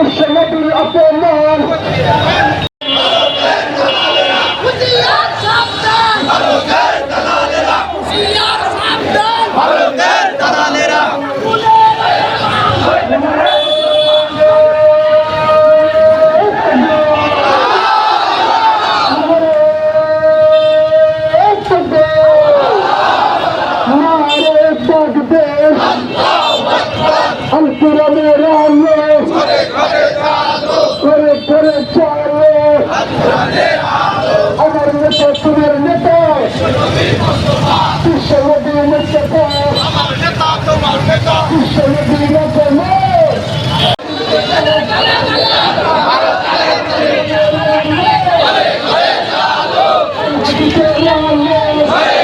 الشياطين الأطمان কুরনের আলো ঘরে ঘরে আলো ঘরে ঘরে আলো আমার নেতা তোমার নেতা। বিশ্বনবী মুস্তফা আমার নেতা তোমার নেতা। বিশ্বনবী মুস্তফা Hey!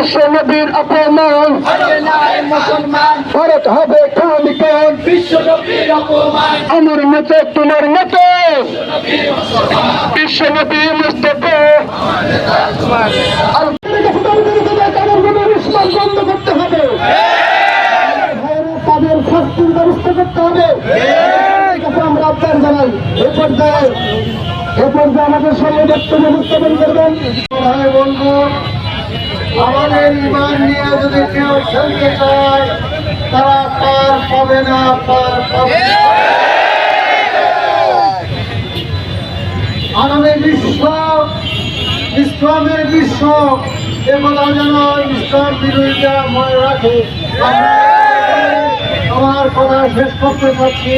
বিশ্ব নবীর অপমান। ভারত হবে অপমান আমার মতো তোমার মতো বিশ্ব নবী মুস্তফা। তাদের শাস্তির ব্যবস্থা হবে। আমরা আবদার জানাই। এ পর্যায়ে এ পর্যায়ে আমাদের সামনে বক্তব্য উপস্থাপন করবেন। বন্ধু আমাদের ইমান নিয়ে যদি কেউ খেলতে চায়, তারা পার পাবে না, পার পাবে। আগামী বিশ্ব, ইসলামের বিশ্ব, এ কথা যেন ইসলাম বিরোধীরা মনে রাখে। আমার কথা শেষ করতে পারছি।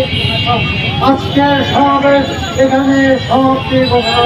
আজকের সমাবেশ এখানে সমাপ্তি ঘোষণা